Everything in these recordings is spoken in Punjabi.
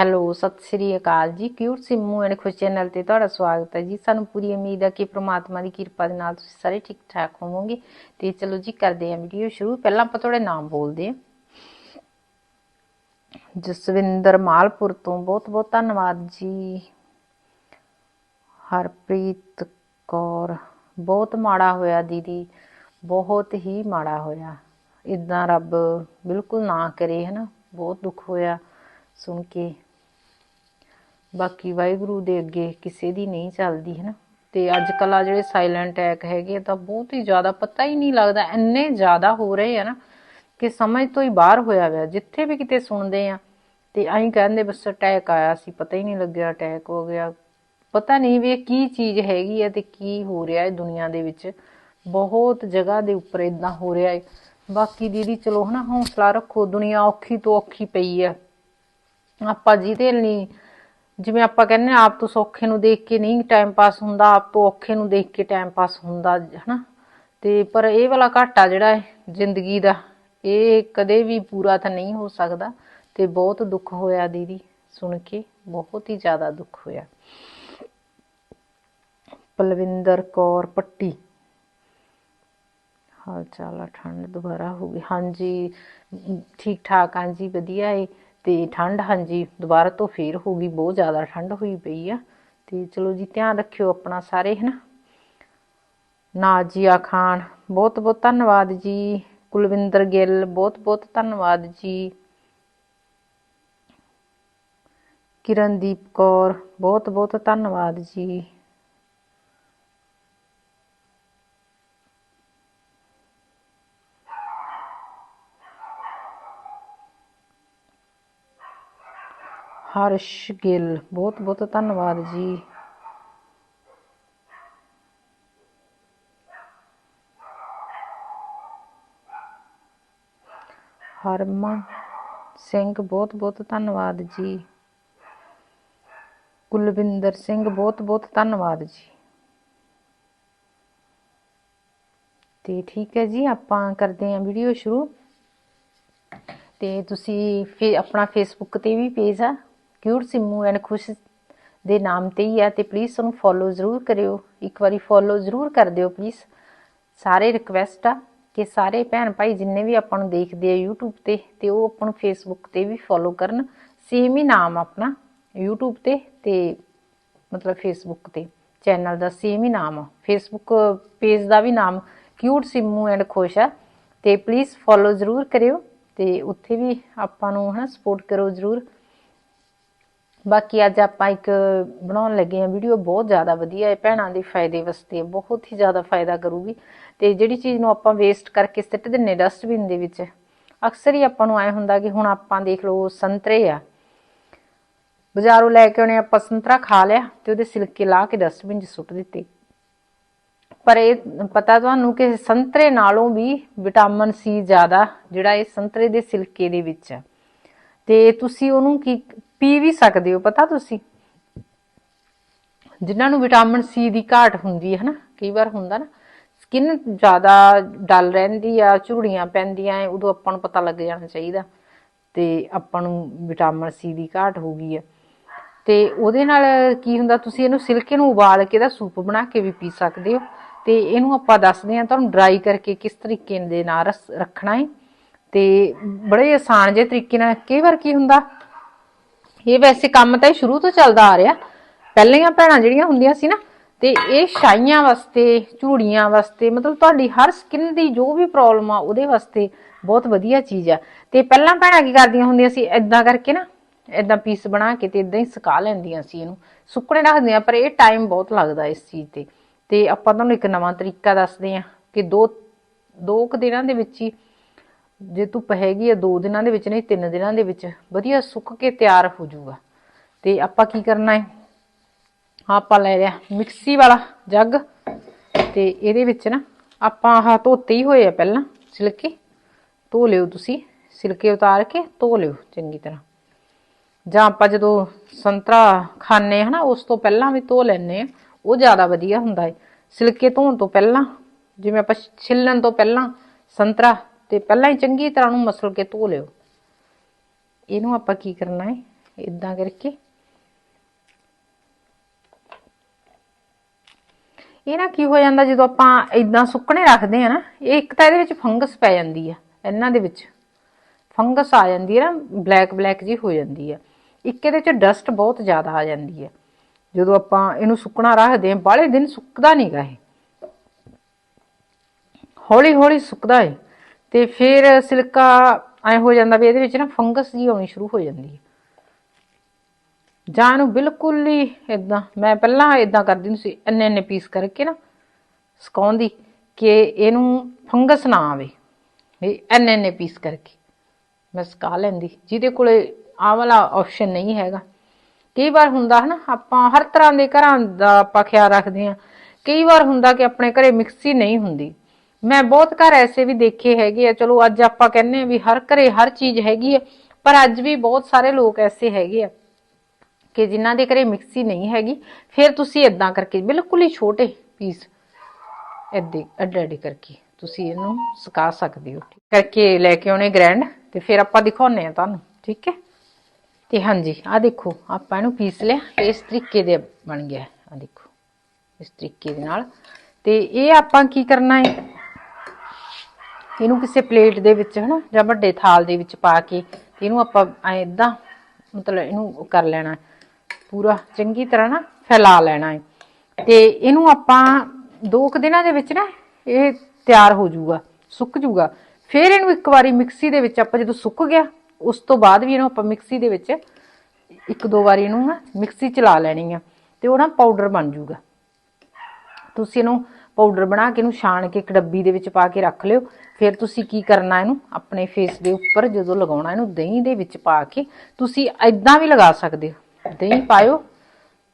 ਹੈਲੋ, ਸਤਿ ਸ੍ਰੀ ਅਕਾਲ ਜੀ। Cute Simmu and Khush channel ਤੇ ਤੁਹਾਡਾ ਸਵਾਗਤ ਹੈ ਜੀ। ਸਾਨੂੰ ਪੂਰੀ ਉਮੀਦ ਹੈ ਕਿ ਪ੍ਰਮਾਤਮਾ ਦੀ ਕਿਰਪਾ ਦੇ ਨਾਲ ਤੁਸੀਂ ਸਾਰੇ ਠੀਕ ਠਾਕ ਹੋਵੋਗੇ। ਤੇ ਚਲੋ ਜੀ, ਕਰਦੇ ਹਾਂ ਵੀਡੀਓ ਸ਼ੁਰੂ। ਪਹਿਲਾਂ ਆਪਾਂ ਤੁਹਾਡੇ ਨਾਮ ਬੋਲਦੇ ਹਾਂ। ਜਸਵਿੰਦਰ ਮਾਲਪੁਰ ਤੋਂ ਬਹੁਤ ਬਹੁਤ ਧੰਨਵਾਦ ਜੀ। ਹਰਪ੍ਰੀਤ ਕੌਰ, ਬਹੁਤ ਮਾੜਾ ਹੋਇਆ ਦੀਦੀ। ਬਹੁਤ ਹੀ ਮਾੜਾ ਹੋਇਆ। ਇਦਾਂ ਰੱਬ ਬਿਲਕੁਲ ਨਾ ਕਰੇ, ਹਨਾ। ਬਹੁਤ ਦੁੱਖ ਹੋਇਆ ਸੁਣ ਕੇ। ਬਾਕੀ ਵਾਹਿਗੁਰੂ ਦੇ ਅੱਗੇ ਕਿਸੇ ਦੀ ਨਹੀਂ ਚੱਲਦੀ ਹੈ ਨਾ ਤੇ ਅੱਜ ਕੱਲ੍ਹ ਆ ਜਿਹੜੇ ਸਾਇਲੈਂਟ ਅਟੈਕ ਹੈਗੇ ਤਾਂ ਬਹੁਤ ਹੀ ਜ਼ਿਆਦਾ ਪਤਾ ਹੀ ਨਹੀਂ ਲੱਗਦਾ, ਇੰਨੇ ਜ਼ਿਆਦਾ ਹੋ ਰਹੇ ਆ ਨਾ ਕਿ ਸਮਝ ਤੋਂ ਹੀ ਬਾਹਰ ਹੋਇਆ ਹੋਇਆ, ਜਿੱਥੇ ਵੀ ਕਿਤੇ ਸੁਣਦੇ ਆ। ਤੇ ਐਂ ਕਹਿੰਦੇ ਬਸ ਅਟੈਕ ਆਇਆ ਸੀ, ਪਤਾ ਹੀ ਨਹੀਂ ਲੱਗਿਆ ਅਟੈਕ ਹੋ ਗਿਆ। ਪਤਾ ਨਹੀਂ ਵੀ ਇਹ ਕੀ ਚੀਜ਼ ਹੈਗੀ ਹੈ ਤੇ ਕੀ ਹੋ ਰਿਹਾ ਹੈ ਦੁਨੀਆ ਦੇ ਵਿੱਚ। ਬਹੁਤ ਜਗ੍ਹਾ ਦੇ ਉੱਪਰ ਇਦਾਂ ਹੋ ਰਿਹਾ ਹੈ ਬਾਕੀ ਦੀਦੀ ਚਲੋ, ਹਨਾ, ਹੌਸਲਾ ਰੱਖੋ, ਦੁਨੀਆ ਔਖੀ ਤੋਂ ਔਖੀ ਪਈ ਹੈ ਆਪਾਂ ਜਿਹਦੇ ਲਈ ਜਿਵੇਂ ਆਪਾਂ ਕਹਿੰਦੇ ਆਪ ਤੋਂ ਸੌਖੇ ਨੂੰ ਦੇਖ ਕੇ ਨਹੀਂ ਟਾਈਮ ਪਾਸ ਹੁੰਦਾ, ਆਪ ਤੋਂ ਔਖੇ ਨੂੰ ਦੇਖ ਕੇ ਟਾਈਮ ਪਾਸ ਹੁੰਦਾ, ਹਨਾ? ਤੇ ਪਰ ਇਹ ਵਾਲਾ ਘਾਟਾ ਜਿਹੜਾ ਹੈ, ਜ਼ਿੰਦਗੀ ਦਾ, ਇਹ ਕਦੇ ਵੀ ਪੂਰਾ ਤਾਂ ਨਹੀਂ ਹੋ ਸਕਦਾ। ਤੇ ਬਹੁਤ ਦੁੱਖ ਹੋਇਆ ਦੀਦੀ, ਸੁਣ ਕੇ ਬਹੁਤ ਹੀ ਜ਼ਿਆਦਾ ਦੁੱਖ ਹੋਇਆ। ਪਲਵਿੰਦਰ ਕੌਰ ਪੱਟੀ। ਹਾਲ ਚਾਲ ਆ, ਠੰਡ ਦੁਬਾਰਾ ਹੋ ਗਈ। ਹਾਂਜੀ ਠੀਕ ਠਾਕ ਹਾਂਜੀ, ਵਧੀਆ ਹੈ ਤੇ ਠੰਡ ਹਾਂਜੀ ਦੁਬਾਰਾ ਤੋਂ ਫੇਰ ਹੋ ਗਈ, ਬਹੁਤ ਜ਼ਿਆਦਾ ਠੰਡ ਹੋਈ ਪਈ ਆ। ਤੇ ਚਲੋ ਜੀ, ਧਿਆਨ ਰੱਖਿਓ ਆਪਣਾ ਸਾਰੇ, ਹਨਾ? ਨਾਜੀਆ ਖਾਨ, ਬਹੁਤ ਬਹੁਤ ਧੰਨਵਾਦ ਜੀ। ਕੁਲਵਿੰਦਰ ਗਿੱਲ, ਬਹੁਤ ਬਹੁਤ ਧੰਨਵਾਦ ਜੀ। ਕਿਰਨਦੀਪ ਕੌਰ, ਬਹੁਤ ਬਹੁਤ ਧੰਨਵਾਦ ਜੀ। ਹਰਸ਼ ਗਿੱਲ, ਬਹੁਤ ਬਹੁਤ ਧੰਨਵਾਦ ਜੀ। ਹਰਮਨ ਸਿੰਘ, ਬਹੁਤ ਬਹੁਤ ਧੰਨਵਾਦ ਜੀ। ਕੁਲਵਿੰਦਰ ਸਿੰਘ, ਬਹੁਤ ਬਹੁਤ ਧੰਨਵਾਦ ਜੀ। ਤੇ ਠੀਕ ਹੈ ਜੀ, ਆਪਾਂ ਕਰਦੇ ਹਾਂ ਵੀਡੀਓ ਸ਼ੁਰੂ। ਤੇ ਤੁਸੀਂ ਫੇ, ਆਪਣਾ ਫੇਸਬੁੱਕ ਤੇ ਵੀ ਪੇਜ ਆ। ਕਿਊਟ ਸਿੰਮੂ ਐਂਡ ਖੁਸ਼ ਦੇ ਨਾਮ ਤੇ ਹੀ ਆ ਤੇ ਪਲੀਜ਼ ਉਹਨੂੰ ਫੋਲੋ ਜ਼ਰੂਰ ਕਰਿਓ। ਇੱਕ ਵਾਰੀ ਫੋਲੋ ਜ਼ਰੂਰ ਕਰ ਦਿਓ ਪਲੀਜ਼ ਸਾਰੇ ਰਿਕਵੈਸਟ ਆ ਕਿ ਸਾਰੇ ਭੈਣ ਭਾਈ ਜਿੰਨੇ ਵੀ ਆਪਾਂ ਨੂੰ ਦੇਖਦੇ ਆ YouTube ਤੇ ਤੇ ਉਹ ਆਪਾਂ ਨੂੰ Facebook ਤੇ ਵੀ ਫੋਲੋ ਕਰਨ। ਸੇਮ ਹੀ ਨਾਮ ਆਪਣਾ YouTube ਤੇ ਤੇ ਮਤਲਬ Facebook ਤੇ। ਚੈਨਲ ਦਾ ਸੇਮ ਹੀ ਨਾਮ ਆ। Facebook ਪੇਜ ਦਾ ਵੀ ਨਾਮ ਕਿਊਟ ਸਿੰਮੂ ਐਂਡ ਖੁਸ਼ ਆ। ਤੇ ਪਲੀਜ਼ ਫੋਲੋ ਜ਼ਰੂਰ ਕਰਿਓ ਤੇ ਉੱਥੇ ਵੀ ਆਪਾਂ ਨੂੰ ਹਨਾ ਸਪੋਰਟ ਕਰੋ ਜ਼ਰੂਰ। ਬਾਕੀ ਅੱਜ ਆਪਾਂ ਇੱਕ ਬਣਾਉਣ ਲੱਗੇ ਆ ਵੀਡੀਓ ਬਹੁਤ ਜ਼ਿਆਦਾ ਵਧੀਆ ਹੈ, ਭੈਣਾਂ ਦੇ ਫਾਇਦੇ ਵਾਸਤੇ, ਬਹੁਤ ਹੀ ਜ਼ਿਆਦਾ ਫਾਇਦਾ ਕਰੂਗੀ। ਤੇ ਜਿਹੜੀ ਚੀਜ਼ ਨੂੰ ਆਪਾਂ ਵੇਸਟ ਕਰਕੇ ਸਿੱਟ ਦਿੰਨੇ ਡਸਟਬਿਨ ਦੇ ਵਿੱਚ, ਅਕਸਰ ਹੀ ਆਪਾਂ ਨੂੰ ਐ ਹੁੰਦਾ ਕਿ ਹੁਣ ਆਪਾਂ ਦੇਖ ਲਓ ਸੰਤਰੇ ਆ। ਬਾਜ਼ਾਰੋਂ ਲੈ ਕੇ ਆਉਣੇ ਆਪਾਂ ਸੰਤਰਾ ਖਾ ਲਿਆ ਤੇ ਉਹਦੇ ਸਿਲਕੇ ਲਾ ਕੇ ਡਸਟਬਿਨ 'ਚ ਸੁੱਟ ਦਿੱਤੇ। ਪਰ ਇਹ ਪਤਾ ਤੁਹਾਨੂੰ ਕਿ ਸੰਤਰੇ ਨਾਲੋਂ ਵੀ ਵਿਟਾਮਿਨ ਸੀ ਜ਼ਿਆਦਾ ਜਿਹੜਾ ਇਹ ਸੰਤਰੇ ਦੇ ਸਿਲਕੇ ਦੇ ਵਿੱਚ ਹੈ ਤੇ ਤੁਸੀਂ ਉਹਨੂੰ ਕੀ ਪੀ ਵੀ ਸਕਦੇ ਹੋ, ਪਤਾ ਤੁਸੀਂ? ਜਿਨ੍ਹਾਂ ਨੂੰ ਵਿਟਾਮਿਨ ਸੀ ਦੀ ਘਾਟ ਹੁੰਦੀ ਹੈ ਨਾ ਕਈ ਵਾਰ ਹੁੰਦਾ ਨਾ ਸਕਿਨ ਜ਼ਿਆਦਾ ਡਲ ਰਹਿੰਦੀ ਆ, ਝੁਰੜੀਆਂ ਪੈਂਦੀਆਂ ਐ, ਉਦੋਂ ਆਪਾਂ ਨੂੰ ਪਤਾ ਲੱਗ ਜਾਣਾ ਚਾਹੀਦਾ ਤੇ ਆਪਾਂ ਨੂੰ ਵਿਟਾਮਿਨ ਸੀ ਦੀ ਘਾਟ ਹੋ ਗਈ ਹੈ ਤੇ ਉਹਦੇ ਨਾਲ ਕੀ ਹੁੰਦਾ, ਤੁਸੀਂ ਇਹਨੂੰ ਸਿਲਕੇ ਨੂੰ ਉਬਾਲ ਕੇ ਇਹਦਾ ਸੂਪ ਬਣਾ ਕੇ ਵੀ ਪੀ ਸਕਦੇ ਹੋ। ਤੇ ਇਹਨੂੰ ਆਪਾਂ ਦੱਸਦੇ ਹਾਂ ਤੁਹਾਨੂੰ ਡਰਾਈ ਕਰਕੇ ਕਿਸ ਤਰੀਕੇ ਦੇ ਨਾਲ ਰਸ- ਰੱਖਣਾ ਹੈ ਤੇ ਬੜੇ ਆਸਾਨ ਜਿਹੇ ਤਰੀਕੇ ਨਾਲ, ਕਈ ਵਾਰ ਕੀ ਹੁੰਦਾ, ਇਹ ਵੈਸੇ ਕੰਮ ਤਾਂ ਇਹ ਸ਼ੁਰੂ ਤੋਂ ਚੱਲਦਾ ਆ ਰਿਹਾ ਪਹਿਲੀਆਂ ਭੈਣਾਂ ਜਿਹੜੀਆਂ ਹੁੰਦੀਆਂ ਸੀ ਨਾ, ਤੇ ਇਹ ਛਾਈਆਂ ਵਾਸਤੇ, ਝੂੜੀਆਂ ਵਾਸਤੇ, ਮਤਲਬ ਤੁਹਾਡੀ ਹਰ ਸਕਿਨ ਦੀ ਜੋ ਵੀ ਪ੍ਰੋਬਲਮ ਆ, ਉਹਦੇ ਵਾਸਤੇ ਬਹੁਤ ਵਧੀਆ ਚੀਜ਼ ਆ। ਤੇ ਪਹਿਲਾਂ ਭੈਣਾਂ ਕੀ ਕਰਦੀਆਂ ਹੁੰਦੀਆਂ ਸੀ ਐਦਾਂ ਕਰਕੇ ਨਾ ਐਦਾਂ ਪੀਸ ਬਣਾ ਕੇ ਤੇ ਇਦਾਂ ਹੀ ਸੁਕਾ ਲੈਂਦੀਆਂ ਸੀ ਇਹਨੂੰ। ਸੁੱਕਣੇ ਰੱਖਦੀਆਂ, ਪਰ ਇਹ ਟਾਈਮ ਬਹੁਤ ਲੱਗਦਾ ਇਸ ਚੀਜ਼ ਤੇ। ਤੇ ਆਪਾਂ ਤੁਹਾਨੂੰ ਇੱਕ ਨਵਾਂ ਤਰੀਕਾ ਦੱਸਦੇ ਆ ਕਿ ਦੋ ਦੋ ਕੁ ਦਿਨਾਂ ਦੇ ਵਿੱਚ ਹੀ ਜੇ ਧੁੱਪ ਹੈਗੀ ਆ ਦੋ ਦਿਨਾਂ ਦੇ ਵਿੱਚ, ਨਹੀਂ ਤਿੰਨ ਦਿਨਾਂ ਦੇ ਵਿੱਚ, ਵਧੀਆ ਸੁੱਕ ਕੇ ਤਿਆਰ ਹੋ ਜਾਊਗਾ। ਤੇ ਆਪਾਂ ਕੀ ਕਰਨਾ ਹੈ ਆਪਾਂ ਲੈ ਲਿਆ ਮਿਕਸੀ ਵਾਲਾ ਜੱਗ। ਤੇ ਇਹਦੇ ਵਿੱਚ ਨਾ ਆਪਾਂ ਆਹ ਧੋਤੇ ਹੀ ਹੋਏ ਆ ਪਹਿਲਾਂ ਸਿਲਕੇ। ਧੋ ਲਿਓ ਤੁਸੀਂ, ਸਿਲਕੇ ਉਤਾਰ ਕੇ ਧੋ ਲਿਓ ਚੰਗੀ ਤਰ੍ਹਾਂ। ਜਾਂ ਆਪਾਂ ਜਦੋਂ ਸੰਤਰਾ ਖਾਣੇ ਹਨਾ, ਉਸ ਤੋਂ ਪਹਿਲਾਂ ਵੀ ਧੋ ਲੈਣੇ ਆ। ਉਹ ਜ਼ਿਆਦਾ ਵਧੀਆ ਹੁੰਦਾ ਹੈ ਸਿਲਕੇ ਧੋਣ ਤੋਂ ਪਹਿਲਾਂ, ਜਿਵੇਂ ਆਪਾਂ ਛਿੱਲਣ ਤੋਂ ਪਹਿਲਾਂ ਸੰਤਰਾ ਤੇ ਪਹਿਲਾਂ ਹੀ ਚੰਗੀ ਤਰ੍ਹਾਂ ਨੂੰ ਮਸਲ ਕੇ ਧੋ ਲਿਓ। ਇਹਨੂੰ ਆਪਾਂ ਕੀ ਕਰਨਾ ਹੈ? ਇਦਾਂ ਕਰਕੇ। ਇਹ ਨਾ ਕੀ ਹੋ ਜਾਂਦਾ ਜਦੋਂ ਆਪਾਂ ਇਦਾਂ ਸੁੱਕਣੇ ਰੱਖਦੇ ਆ ਨਾ, ਇਹ ਇੱਕ ਤਾਂ ਇਹਦੇ ਵਿੱਚ ਫੰਗਸ ਪੈ ਜਾਂਦੀ ਆ, ਇਹਨਾਂ ਦੇ ਵਿੱਚ। ਫੰਗਸ ਆ ਜਾਂਦੀ ਹੈ ਨਾ, ਬਲੈਕ ਬਲੈਕ ਜੀ ਹੋ ਜਾਂਦੀ ਆ। ਇੱਕ ਇਹਦੇ ਚ ਡਸਟ ਬਹੁਤ ਜ਼ਿਆਦਾ ਆ ਜਾਂਦੀ ਆ। ਜਦੋਂ ਆਪਾਂ ਇਹਨੂੰ ਸੁੱਕਣਾ ਰੱਖਦੇ ਆ ਬਾਹਲੇ ਦਿਨ ਸੁੱਕਦਾ ਨਹੀਂਗਾ ਇਹ। ਹੌਲੀ ਹੌਲੀ ਸੁੱਕਦਾ ਹੈ ਤੇ ਫਿਰ ਸਿਲਕਾ ਐ ਹੋ ਜਾਂਦਾ ਵੀ ਇਹਦੇ ਵਿੱਚ ਨਾ ਫੰਗਸ ਜੀ ਆਉਣੀ ਸ਼ੁਰੂ ਹੋ ਜਾਂਦੀ ਹੈ। ਜਾਂ ਨੂੰ ਬਿਲਕੁਲ ਹੀ ਇਦਾਂ ਮੈਂ ਪਹਿਲਾਂ ਇਦਾਂ ਕਰਦੀ ਹੁੰਦੀ ਸੀ, ਇੰਨੇ ਇੰਨੇ ਪੀਸ ਕਰਕੇ ਨਾ ਸੁਕਾਉਂਦੀ ਕਿ ਇਹਨੂੰ ਫੰਗਸ ਨਾ ਆਵੇ। ਵੀ ਇੰਨੇ ਇੰਨੇ ਪੀਸ ਕਰਕੇ ਮੈਂ ਸੁਕਾ ਲੈਂਦੀ। ਜਿਹਦੇ ਕੋਲੇ ਆਹ ਵਾਲਾ ਆਪਸ਼ਨ ਨਹੀਂ ਹੈਗਾ। ਕਈ ਵਾਰ ਹੁੰਦਾ ਹੈ ਨਾ ਆਪਾਂ ਹਰ ਤਰ੍ਹਾਂ ਦੇ ਘਰਾਂ ਦਾ ਆਪਾਂ ਖਿਆਲ ਰੱਖਦੇ ਹਾਂ। ਕਈ ਵਾਰ ਹੁੰਦਾ ਕਿ ਆਪਣੇ ਘਰੇ ਮਿਕਸੀ ਨਹੀਂ ਹੁੰਦੀ। ਮੈਂ ਬਹੁਤ ਘਰ ਐਸੇ ਵੀ ਦੇਖੇ ਹੈਗੇ ਆ, ਚਲੋ ਅੱਜ ਆਪਾਂ ਕਹਿੰਨੇ ਆ ਵੀ ਹਰ ਘਰੇ ਹਰ ਚੀਜ਼ ਹੈਗੀ ਆ, ਪਰ ਅੱਜ ਵੀ ਬਹੁਤ ਸਾਰੇ ਲੋਕ ਐਸੇ ਹੈਗੇ ਆ ਕਿ ਜਿਨ੍ਹਾਂ ਦੇ ਘਰੇ ਮਿਕਸੀ ਨਹੀਂ ਹੈਗੀ, ਫਿਰ ਤੁਸੀਂ ਇਦਾਂ ਕਰਕੇ, ਬਿਲਕੁਲ ਹੀ ਛੋਟੇ ਪੀਸ ਏਦਾਂ ਅੱਡੇ ਕਰਕੇ ਤੁਸੀਂ ਇਹਨੂੰ ਸੁਕਾ ਸਕਦੇ ਹੋ। ਕਰਕੇ ਲੈ ਕੇ ਆਉਣੇ ਗ੍ਰੈਂਡ ਤੇ ਫਿਰ ਆਪਾਂ ਦਿਖਾਉਨੇ ਆ ਤੁਹਾਨੂੰ, ਠੀਕ ਹੈ? ਤੇ ਹਾਂਜੀ ਆ ਦੇਖੋ, ਆਪਾਂ ਇਹਨੂੰ ਪੀਸ ਲਿਆ, ਇਸ ਤਰੀਕੇ ਦੇ ਬਣ ਗਿਆ ਆ ਦੇਖੋ, ਇਸ ਤਰੀਕੇ ਦੇ ਨਾਲ। ਤੇ ਇਹ ਆਪਾਂ ਕੀ ਕਰਨਾ ਹੈ? ਇਹਨੂੰ ਕਿਸੇ ਪਲੇਟ ਦੇ ਵਿੱਚ ਹਨਾ, ਜਾਂ ਵੱਡੇ ਥਾਲ ਦੇ ਵਿੱਚ ਪਾ ਕੇ ਇਹਨੂੰ ਆਪਾਂ ਐ ਮਤਲਬ ਇਹਨੂੰ ਕਰ ਲੈਣਾ, ਪੂਰਾ ਚੰਗੀ ਤਰ੍ਹਾਂ ਨਾ ਫੈਲਾ ਲੈਣਾ ਹੈ ਤੇ ਇਹਨੂੰ ਆਪਾਂ ਦੋ ਕੁ ਦਿਨਾਂ ਦੇ ਵਿੱਚ ਨਾ ਇਹ ਤਿਆਰ ਹੋ ਜਾਊਗਾ, ਸੁੱਕ ਜਾਊਗਾ। ਫਿਰ ਇਹਨੂੰ ਇੱਕ ਵਾਰੀ ਮਿਕਸੀ ਦੇ ਵਿੱਚ ਆਪਾਂ ਜਦੋਂ ਸੁੱਕ ਗਿਆ, ਉਸ ਤੋਂ ਬਾਅਦ ਵੀ ਇਹਨੂੰ ਆਪਾਂ ਮਿਕਸੀ ਦੇ ਵਿੱਚ ਇੱਕ ਦੋ ਵਾਰੀ ਇਹਨੂੰ ਨਾ ਮਿਕਸੀ ਚਲਾ ਲੈਣੀ ਆ, ਤੇ ਉਹ ਨਾ ਪਾਊਡਰ ਬਣ ਜਾਊਗਾ। ਤੁਸੀਂ ਇਹਨੂੰ ਪਾਊਡਰ ਬਣਾ ਕੇ ਇਹਨੂੰ ਛਾਣ ਕੇ ਇੱਕ ਡੱਬੀ ਦੇ ਵਿੱਚ ਪਾ ਕੇ ਰੱਖ ਲਿਓ ਫਿਰ ਤੁਸੀਂ ਕੀ ਕਰਨਾ ਇਹਨੂੰ? ਆਪਣੇ ਫੇਸ ਦੇ ਉੱਪਰ ਜਦੋਂ ਲਗਾਉਣਾ, ਇਹਨੂੰ ਦਹੀਂ ਦੇ ਵਿੱਚ ਪਾ ਕੇ ਤੁਸੀਂ ਐਦਾਂ ਵੀ ਲਗਾ ਸਕਦੇ ਹੋ। ਦਹੀਂ ਪਾਇਓ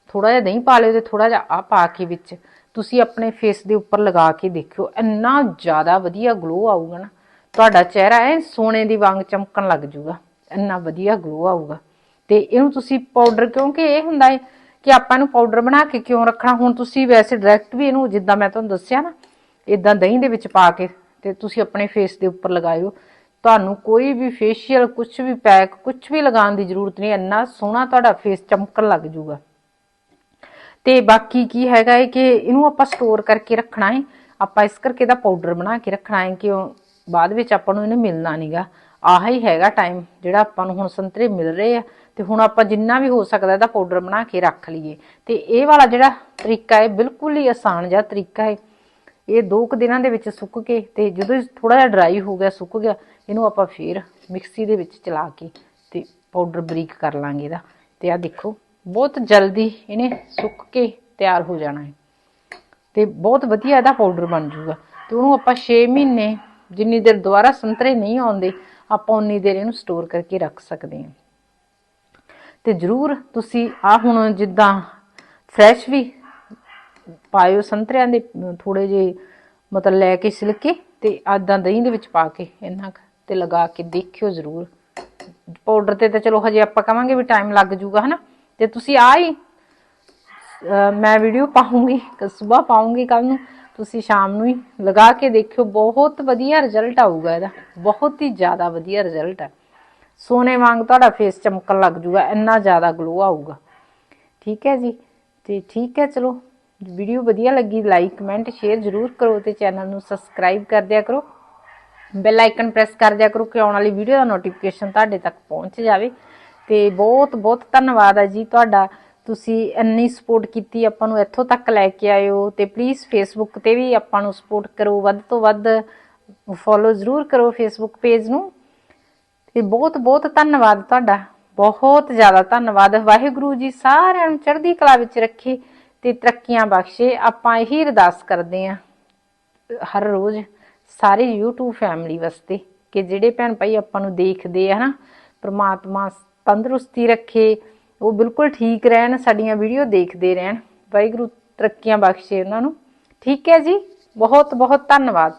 ਥੋੜਾ ਜਿਹਾ ਦਹੀਂ ਪਾ ਲਿਓ ਤੇ ਥੋੜਾ ਜਿਹਾ ਆ ਪਾ ਕੇ ਵਿੱਚ ਤੁਸੀਂ ਆਪਣੇ ਫੇਸ ਦੇ ਉੱਪਰ ਲਗਾ ਕੇ ਦੇਖਿਓ, ਇੰਨਾ ਜ਼ਿਆਦਾ ਵਧੀਆ ਗਲੋ ਆਊਗਾ ਨਾ। ਤੁਹਾਡਾ ਚਿਹਰਾ ਐ ਸੋਨੇ ਦੀ ਵਾਂਗ ਚਮਕਣ ਲੱਗ ਜਾਊਗਾ ਇੰਨਾ ਵਧੀਆ ਗਲੋ ਆਊਗਾ। ਤੇ ਇਹਨੂੰ ਤੁਸੀਂ ਪਾਊਡਰ ਕਿਉਂਕਿ ਇਹ ਹੁੰਦਾ ਹੈ ਕਿ ਆਪਾਂ ਨੂੰ ਪਾਊਡਰ ਬਣਾ ਕੇ ਕਿਉਂ ਰੱਖਣਾ? ਹੁਣ ਤੁਸੀਂ ਵੈਸੇ ਡਾਇਰੈਕਟ ਵੀ ਇਹਨੂੰ ਜਿੱਦਾਂ ਮੈਂ ਤੁਹਾਨੂੰ ਦੱਸਿਆ ਨਾ ਇਦਾਂ ਦਹੀਂ ਦੇ ਵਿੱਚ ਪਾ ਕੇ ਤੇ ਤੁਸੀਂ ਆਪਣੇ ਫੇਸ ਦੇ ਉੱਪਰ ਲਗਾਇਓ। ਤੁਹਾਨੂੰ ਕੋਈ ਵੀ ਫੇਸ਼ੀਅਲ ਕੁਝ ਵੀ ਪੈਕ ਕੁਝ ਵੀ ਲਗਾਉਣ ਦੀ ਜ਼ਰੂਰਤ ਨਹੀਂ, ਇੰਨਾ ਸੋਹਣਾ ਤੁਹਾਡਾ ਫੇਸ ਚਮਕਣ ਲੱਗ ਜਾਊਗਾ। ਤੇ ਬਾਕੀ ਕੀ ਹੈਗਾ ਹੈ ਕਿ ਇਹਨੂੰ ਆਪਾਂ ਸਟੋਰ ਕਰਕੇ ਰੱਖਣਾ ਹੈ ਆਪਾਂ ਇਸ ਕਰਕੇ ਇਹਦਾ ਪਾਊਡਰ ਬਣਾ ਕੇ ਰੱਖਣਾ ਹੈ ਕਿ ਬਾਅਦ ਵਿੱਚ ਆਪਾਂ ਨੂੰ ਇਹਨੇ ਮਿਲਣਾ ਨਹੀਂਗਾ ਆਹ ਹੀ ਹੈਗਾ ਟਾਈਮ ਜਿਹੜਾ ਆਪਾਂ ਨੂੰ ਹੁਣ ਸੰਤਰੇ ਮਿਲ ਰਹੇ ਆ। ਤੇ ਹੁਣ ਆਪਾਂ ਜਿੰਨਾ ਵੀ ਹੋ ਸਕਦਾ ਇਹਦਾ ਪਾਊਡਰ ਬਣਾ ਕੇ ਰੱਖ ਲਈਏ। ਤੇ ਇਹ ਵਾਲਾ ਜਿਹੜਾ ਤਰੀਕਾ ਹੈ ਬਿਲਕੁਲ ਹੀ ਆਸਾਨ ਜਿਹਾ ਤਰੀਕਾ ਹੈ ਇਹ ਦੋ ਕੁ ਦਿਨਾਂ ਦੇ ਵਿੱਚ ਸੁੱਕ ਕੇ ਤੇ ਜਦੋਂ ਥੋੜਾ ਜਿਹਾ ਡਰਾਈ ਹੋ ਗਿਆ, ਸੁੱਕ ਗਿਆ, ਇਹਨੂੰ ਆਪਾਂ ਫੇਰ ਮਿਕਸੀ ਦੇ ਵਿੱਚ ਚਲਾ ਕੇ ਤੇ ਪਾਊਡਰ ਬਰੀਕ ਕਰ ਲਾਂਗੇ ਇਹਦਾ। ਤੇ ਆ ਦੇਖੋ, ਬਹੁਤ ਜਲਦੀ ਇਹਨੇ ਸੁੱਕ ਕੇ ਤਿਆਰ ਹੋ ਜਾਣਾ ਹੈ। ਤੇ ਬਹੁਤ ਵਧੀਆ ਇਹਦਾ ਪਾਊਡਰ ਬਣ ਜਾਊਗਾ। ਤੇ ਉਹਨੂੰ ਆਪਾਂ 6 ਮਹੀਨੇ ਜਿੰਨੀ ਦੇਰ ਦੁਬਾਰਾ ਸੰਤਰੇ ਨਹੀਂ ਆਉਂਦੇ, ਆਪਾਂ ਉਨੀ ਦੇਰ ਇਹਨੂੰ ਸਟੋਰ ਕਰਕੇ ਰੱਖ ਸਕਦੇ ਹਾਂ। ਤੇ ਜਰੂਰ ਤੁਸੀਂ ਆ ਹੁਣ ਜਿੱਦਾਂ ਫਰੈਸ਼ ਵੀ ਪਾਇਓ ਸੰਤਰਿਆਂ ਦੇ ਥੋੜੇ ਜੇ ਮਤਲਬ ਲੈ ਕੇ ਛਿਲਕੇ ਤੇ ਆਦਾਂ ਦਹੀਂ ਦੇ ਵਿੱਚ ਪਾ ਕੇ ਇਹਨਾਂ ਕੁ ਤੇ ਲਗਾ ਕੇ ਦੇਖਿਓ ਜਰੂਰ। ਪਾਊਡਰ ਤੇ ਤਾਂ ਚਲੋ ਹਜੇ ਆਪਾਂ ਕਵਾਂਗੇ ਵੀ ਟਾਈਮ ਲੱਗ ਜੂਗਾ, ਹਨਾ? ਤੇ ਤੁਸੀਂ ਆ ਹੀ ਮੈਂ ਵੀਡੀਓ ਪਾਉਂਗੀ ਸਵੇਰ ਪਾਉਂਗੀ ਕੱਲ ਨੂੰ, ਤੁਸੀਂ ਸ਼ਾਮ ਨੂੰ ਹੀ ਲਗਾ ਕੇ ਦੇਖਿਓ, ਬਹੁਤ ਵਧੀਆ ਰਿਜ਼ਲਟ ਆਊਗਾ ਇਹਦਾ। ਬਹੁਤ ਹੀ ਜ਼ਿਆਦਾ ਵਧੀਆ ਰਿਜ਼ਲਟ ਹੈ। ਸੋਨੇ ਵਾਂਗ ਤੁਹਾਡਾ ਫੇਸ ਚਮਕਣ ਲੱਗ ਜੂਗਾ, ਇੰਨਾ ਜ਼ਿਆਦਾ ਗਲੋ ਆਊਗਾ। ਠੀਕ ਹੈ ਜੀ? ਤੇ ਠੀਕ ਹੈ, ਚਲੋ। ਵੀਡੀਓ ਵਧੀਆ ਲੱਗੀ ਲਾਈਕ ਕਮੈਂਟ ਸ਼ੇਅਰ ਜ਼ਰੂਰ ਕਰੋ ਤੇ ਚੈਨਲ ਨੂੰ ਸਬਸਕ੍ਰਾਈਬ ਕਰ ਦਿਆ ਕਰੋ। ਬੈਲ ਆਈਕਨ ਪ੍ਰੈਸ ਕਰ ਦਿਆ ਕਰੋ ਕਿ ਆਉਣ ਵਾਲੀ ਵੀਡੀਓ ਦਾ ਨੋਟੀਫਿਕੇਸ਼ਨ ਤੁਹਾਡੇ ਤੱਕ ਪਹੁੰਚ ਜਾਵੇ। ਤੇ ਬਹੁਤ ਬਹੁਤ ਧੰਨਵਾਦ ਹੈ ਜੀ ਤੁਹਾਡਾ। ਤੁਸੀਂ ਇੰਨੀ ਸਪੋਰਟ ਕੀਤੀ ਆਪਾਂ ਨੂੰ ਇੱਥੋਂ ਤੱਕ ਲੈ ਕੇ ਆਇਓ ਤੇ ਪਲੀਜ਼ ਫੇਸਬੁੱਕ ਤੇ ਵੀ ਆਪਾਂ ਨੂੰ ਸਪੋਰਟ ਕਰੋ। ਵੱਧ ਤੋਂ ਵੱਧ ਫੋਲੋ ਜ਼ਰੂਰ ਕਰੋ ਫੇਸਬੁੱਕ ਪੇਜ ਨੂੰ। ਤੇ ਬਹੁਤ ਬਹੁਤ ਧੰਨਵਾਦ ਤੁਹਾਡਾ। ਬਹੁਤ ਜ਼ਿਆਦਾ ਧੰਨਵਾਦ। ਵਾਹਿਗੁਰੂ ਜੀ ਸਾਰਿਆਂ ਨੂੰ ਚੜ੍ਹਦੀ ਕਲਾ ਵਿੱਚ ਰੱਖੇ। ਤੇ ਤਰੱਕੀਆਂ ਬਖਸ਼ੇ ਆਪਾਂ ਇਹੀ ਅਰਦਾਸ ਕਰਦੇ ਆਂ ਹਰ ਰੋਜ਼ ਸਾਰੇ YouTube ਫੈਮਿਲੀ ਵਾਸਤੇ ਕਿ ਜਿਹੜੇ ਭੈਣ ਭਾਈ ਆਪਾਂ ਨੂੰ ਦੇਖਦੇ ਆ ਹਨਾ, ਪ੍ਰਮਾਤਮਾ ਤੰਦਰੁਸਤੀ ਰੱਖੇ, ਉਹ ਬਿਲਕੁਲ ਠੀਕ ਰਹਿਣ, ਸਾਡੀਆਂ ਵੀਡੀਓ ਦੇਖਦੇ ਰਹਿਣ। ਵਾਹਿਗੁਰੂ ਤਰੱਕੀਆਂ ਬਖਸ਼ੇ ਉਹਨਾਂ ਨੂੰ। ਠੀਕ ਹੈ ਜੀ ਬਹੁਤ ਬਹੁਤ ਧੰਨਵਾਦ।